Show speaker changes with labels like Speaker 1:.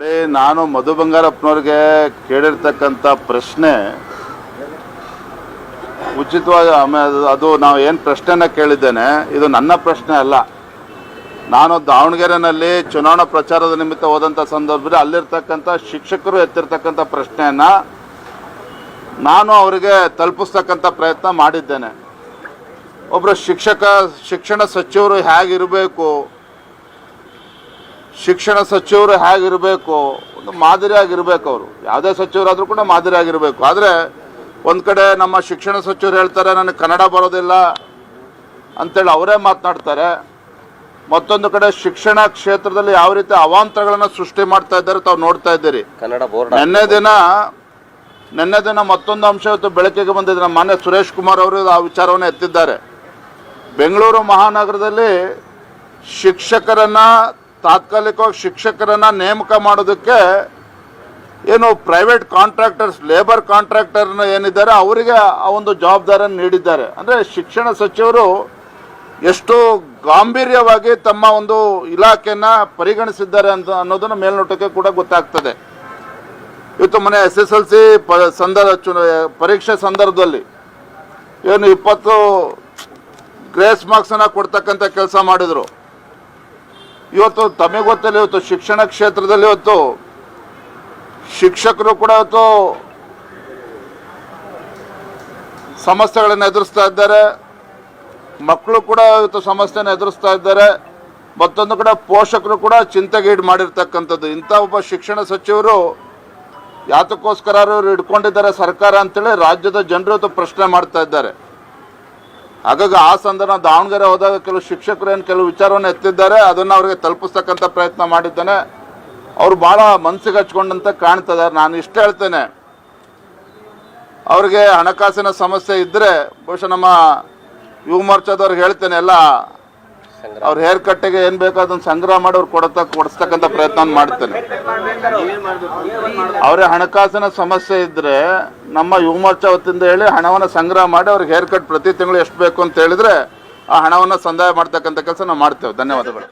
Speaker 1: ನೋಡಿ ನಾನು ಮಧು ಬಂಗಾರಪ್ಪನವ್ರಿಗೆ ಕೇಳಿರ್ತಕ್ಕಂಥ ಪ್ರಶ್ನೆ, ಉಚಿತವಾಗಿ ಅದು ನಾವು ಏನು ಪ್ರಶ್ನೆನ ಕೇಳಿದ್ದೇನೆ, ಇದು ನನ್ನ ಪ್ರಶ್ನೆ ಅಲ್ಲ. ನಾನು ದಾವಣಗೆರೆನಲ್ಲಿ ಚುನಾವಣಾ ಪ್ರಚಾರದ ನಿಮಿತ್ತ ಹೋದಂಥ ಸಂದರ್ಭದಲ್ಲಿ ಅಲ್ಲಿರ್ತಕ್ಕಂಥ ಶಿಕ್ಷಕರು ಎತ್ತಿರ್ತಕ್ಕಂಥ ಪ್ರಶ್ನೆಯನ್ನು ನಾನು ಅವರಿಗೆ ತಲುಪಿಸ್ತಕ್ಕಂಥ ಪ್ರಯತ್ನ ಮಾಡಿದ್ದೇನೆ. ಒಬ್ಬರು ಶಿಕ್ಷಕ, ಶಿಕ್ಷಣ ಸಚಿವರು ಹೇಗಿರಬೇಕು ಶಿಕ್ಷಣ ಸಚಿವರು ಹೇಗಿರಬೇಕು ಒಂದು ಮಾದರಿಯಾಗಿರ್ಬೇಕು ಅವರು. ಯಾವುದೇ ಸಚಿವರಾದರೂ ಕೂಡ ಮಾದರಿಯಾಗಿರಬೇಕು ಆದರೆ ಒಂದು ಕಡೆ ನಮ್ಮ ಶಿಕ್ಷಣ ಸಚಿವರು ಹೇಳ್ತಾರೆ ನನಗೆ ಕನ್ನಡ ಬರೋದಿಲ್ಲ ಅಂತೇಳಿ ಅವರೇ ಮಾತನಾಡ್ತಾರೆ. ಮತ್ತೊಂದು ಕಡೆ ಶಿಕ್ಷಣ ಕ್ಷೇತ್ರದಲ್ಲಿ ಯಾವ ರೀತಿ ಅವಾಂತರಗಳನ್ನು ಸೃಷ್ಟಿ ಮಾಡ್ತಾ ಇದ್ದಾರೆ ತಾವು ನೋಡ್ತಾ ಇದ್ದೀರಿ.
Speaker 2: ಕನ್ನಡ ಬೋರ್ಡ್
Speaker 1: ನಿನ್ನೆ ದಿನ ನಿನ್ನೆ ದಿನ ಮತ್ತೊಂದು ಅಂಶ ಇವತ್ತು ಬೆಳಕಿಗೆ ಬಂದಿದೆ. ನಮ್ಮ ಮಾನ್ಯ ಸುರೇಶ್ ಕುಮಾರ್ ಅವರು ಆ ವಿಚಾರವನ್ನು ಎತ್ತಿದ್ದಾರೆ. ಬೆಂಗಳೂರು ಮಹಾನಗರದಲ್ಲಿ ಶಿಕ್ಷಕರನ್ನ ತಾತ್ಕಾಲಿಕವಾಗಿ ಶಿಕ್ಷಕರನ್ನ ನೇಮಕ ಮಾಡೋದಕ್ಕೆ ಏನು ಪ್ರೈವೇಟ್ ಕಾಂಟ್ರಾಕ್ಟರ್ಸ್ ಲೇಬರ್ ಕಾಂಟ್ರಾಕ್ಟರ್ನ ಏನಿದ್ದಾರೆ, ಅವರಿಗೆ ಆ ಒಂದು ಜವಾಬ್ದಾರಿಯನ್ನು ನೀಡಿದ್ದಾರೆ. ಅಂದರೆ ಶಿಕ್ಷಣ ಸಚಿವರು ಎಷ್ಟು ಗಾಂಭೀರ್ಯವಾಗಿ ತಮ್ಮ ಒಂದು ಇಲಾಖೆಯನ್ನ ಪರಿಗಣಿಸಿದ್ದಾರೆ ಅಂತ ಅನ್ನೋದನ್ನ ಮೇಲ್ನೋಟಕ್ಕೆ ಕೂಡ ಗೊತ್ತಾಗ್ತದೆ. ಇವತ್ತು ಮನೆ ಎಸ್ ಎಸ್ ಎಲ್ ಸಿ ಸಂದರ್ಭ ಪರೀಕ್ಷೆ ಸಂದರ್ಭದಲ್ಲಿ ಏನು ಇಪ್ಪತ್ತು ಗ್ರೇಸ್ ಮಾರ್ಕ್ಸನ್ನು ಕೊಡ್ತಕ್ಕಂಥ ಕೆಲಸ ಮಾಡಿದರು. ಇವತ್ತು ತಮಗೆ ಗೊತ್ತಿಲ್ಲ, ಇವತ್ತು ಶಿಕ್ಷಣ ಕ್ಷೇತ್ರದಲ್ಲಿ ಇವತ್ತು ಶಿಕ್ಷಕರು ಕೂಡ ಇವತ್ತು ಸಮಸ್ಯೆಗಳನ್ನು ಎದುರಿಸ್ತಾ ಇದ್ದಾರೆ. ಮಕ್ಕಳು ಕೂಡ ಇವತ್ತು ಸಮಸ್ಯೆನ ಎದುರಿಸ್ತಾ ಇದ್ದಾರೆ. ಮತ್ತೊಂದು ಕಡೆ ಪೋಷಕರು ಕೂಡ ಚಿಂತೆಗೀಡು ಮಾಡಿರ್ತಕ್ಕಂಥದ್ದು. ಇಂಥ ಒಬ್ಬ ಶಿಕ್ಷಣ ಸಚಿವರು ಯಾತಕ್ಕೋಸ್ಕರ ಇವ್ರು ಇಟ್ಕೊಂಡಿದ್ದಾರೆ ಸರ್ಕಾರ ಅಂತೇಳಿ ರಾಜ್ಯದ ಜನರು ಇವತ್ತು ಪ್ರಶ್ನೆ ಮಾಡ್ತಾ ಇದ್ದಾರೆ. ಹಾಗಾಗಿ ಆ ಸಂದರ್ಭ ದಾವಣಗೆರೆ ಹೋದಾಗ ಕೆಲವು ಶಿಕ್ಷಕರು ಏನು ಕೆಲವು ವಿಚಾರವನ್ನು ಎತ್ತಿದ್ದಾರೆ, ಅದನ್ನು ಅವರಿಗೆ ತಲುಪಿಸ್ತಕ್ಕಂಥ ಪ್ರಯತ್ನ ಮಾಡಿದ್ದೇನೆ. ಅವರು ಭಾಳ ಮನಸ್ಸಿಗೆ ಹಚ್ಕೊಂಡಂತೆ ಕಾಣ್ತದೆ. ನಾನು ಇಷ್ಟ ಹೇಳ್ತೇನೆ. ಅವರಿಗೆ ಹಣಕಾಸಿನ ಸಮಸ್ಯೆ ಇದ್ದರೆ ಬಹುಶಃ ನಮ್ಮ ಯುವ ಮೋರ್ಚಾದವ್ರಿಗೆ ಹೇಳ್ತೇನೆ, ಎಲ್ಲ ಅವ್ರ ಹೇರ್ ಕಟ್ಟಿಗೆ ಏನ್ ಬೇಕೋ ಅದನ್ನ ಸಂಗ್ರಹ ಮಾಡಿ ಅವ್ರು ಕೊಡತ ಕೊಡಿಸ್ತಕ್ಕಂಥ ಪ್ರಯತ್ನ ಮಾಡ್ತೇನೆ. ಅವರೇ ಹಣಕಾಸಿನ ಸಮಸ್ಯೆ ಇದ್ರೆ ನಮ್ಮ ಯುವ ಮೋರ್ಚಾ ವತಿಯಿಂದ ಹೇಳಿ ಹಣವನ್ನ ಸಂಗ್ರಹ ಮಾಡಿ ಅವ್ರಿಗೆ ಹೇರ್ ಕಟ್ ಪ್ರತಿ ತಿಂಗಳು ಎಷ್ಟು ಬೇಕು ಅಂತ ಹೇಳಿದ್ರೆ ಆ ಹಣವನ್ನ ಸಂದಾಯ ಮಾಡ್ತಕ್ಕಂಥ ಕೆಲಸ ನಾವು ಮಾಡ್ತೇವೆ. ಧನ್ಯವಾದಗಳು.